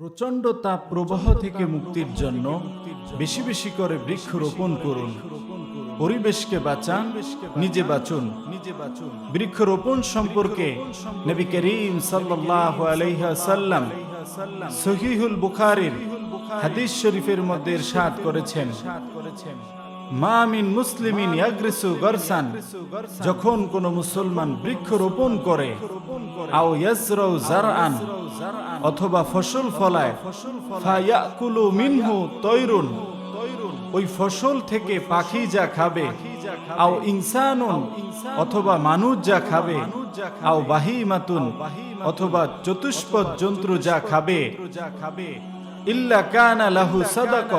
প্রচণ্ড তাপ প্রবাহ থেকে মুক্তির জন্য বেশি বেশি করে বৃক্ষ রোপণ করুন। পরিবেশকে বাঁচান, নিজে বাঁচুন। নিজে বাঁচুন বৃক্ষ রোপণ সম্পর্কে নবী করিম সাল্লাম সহিহুল বুখারীর হাদিস শরীফের মধ্যে ইরশাদ করেছেন। মা মিন মুসলিমিন ইয়াগরিসু গরসান। যখন কোন মুসলমান বৃক্ষ রোপণ করে, আও ইয়াজরাউ জারআন অথবা ফসল ফলায়, ফায়াকুলু মিনহু তৈরুন। ওই ফসল থেকে পাখি যা খাবে, আও ইনসানুন, অথবা মানুষ যা খাবে, আও বাহিমাতুন, অথবা চতুষ্পদ জন্তু যা খাবে যা খাবে ইল্লা কানা লাহু সাদাক।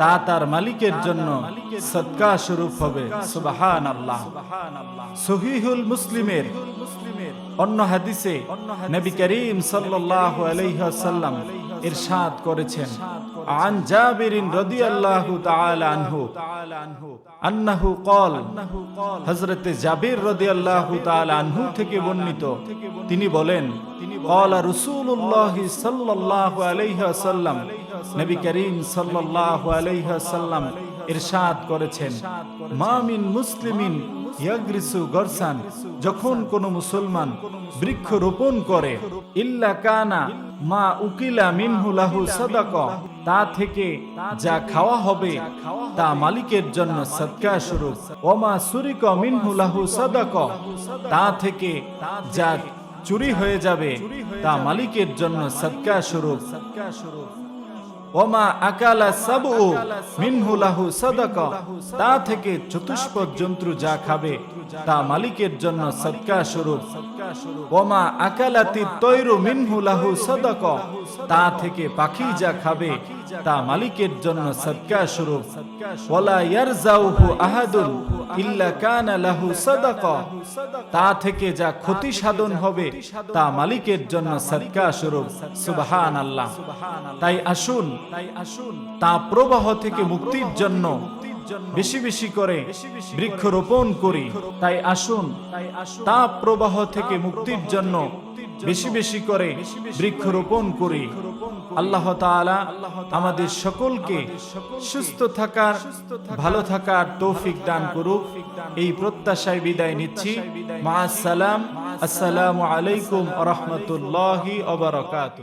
তা তার মালিকের জন্য সদকা স্বরূপ হবে। সুবাহান আল্লাহ সহিহুল মুসলিমের অন্য হাদিসে নবী করিম সাল্লাল্লাহু আলাইহি ওয়াসাল্লাম ইরশাদ করেছেন। আন জাবিরিন রাদিয়াল্লাহু তাআলা আনহু, আন্নাহু ক্বাল, হযরতে জাবির রাদিয়াল্লাহু তাআলা আনহু থেকে বর্ণিত। তিনি বলেন, ক্বালা রাসূলুল্লাহ সাল্লাল্লাহু আলাইহি ওয়াসাল্লাম, নবী করিম সাল্লাল্লাহু আলাইহি ওয়াসাল্লাম ইরশাদ করেছেন। মা মিন মুসলিমিন ইয়াগরিসু গরসান, যখন কোন মুসলমান বৃক্ষ রোপণ করে, ইল্লা কানা মা উকিলা মিনহু লাহু সাদাক, তা থেকে যা খাওয়া হবে, তা মালিকের জন্য সদকা স্বরূপ। ওমা সুরিক মিনহু লাহু সাদাক, তা থেকে যা চুরি হয়ে যাবে, তা মালিকের জন্য সদকা স্বরূপ। ওমা আকালা সাবু মিনহু লাহু সাদাকা। তা থেকে চতুষ্পদ জন্তু যা খাবে, তা মালিকের জন্য সদকা স্বরূপ। ওমা আকালাতি তৈরু মিনহু লাহু সাদাকা। তা থেকে পাখি যা খাবে, তা মালিকের জন্য সদকা স্বরূপ। ওয়ালা ইয়ারজাউহু আহাদুন। তা থেকে যা ক্ষতি সাধন হবে, তা মালিকের জন্য সদকা স্বরূপ। সুবহানাল্লাহ। তাই আসুন তাই আসুন তা প্রবাহ থেকে মুক্তির জন্য বেশি বেশি করে বৃক্ষ রোপণ করি। তাই আসুন, তা প্রবাহ থেকে মুক্তির জন্য বেশি বেশি করে বৃক্ষ রোপণ করি। আল্লাহ তালা আমাদের সকলকে সুস্থ থাকার, ভালো থাকার তৌফিক দান করুক। এই প্রত্যাশায় বিদায় নিচ্ছি। মা আসসালাম। আসসালামু আলাইকুম রহমতুল্লাহি অবরকাত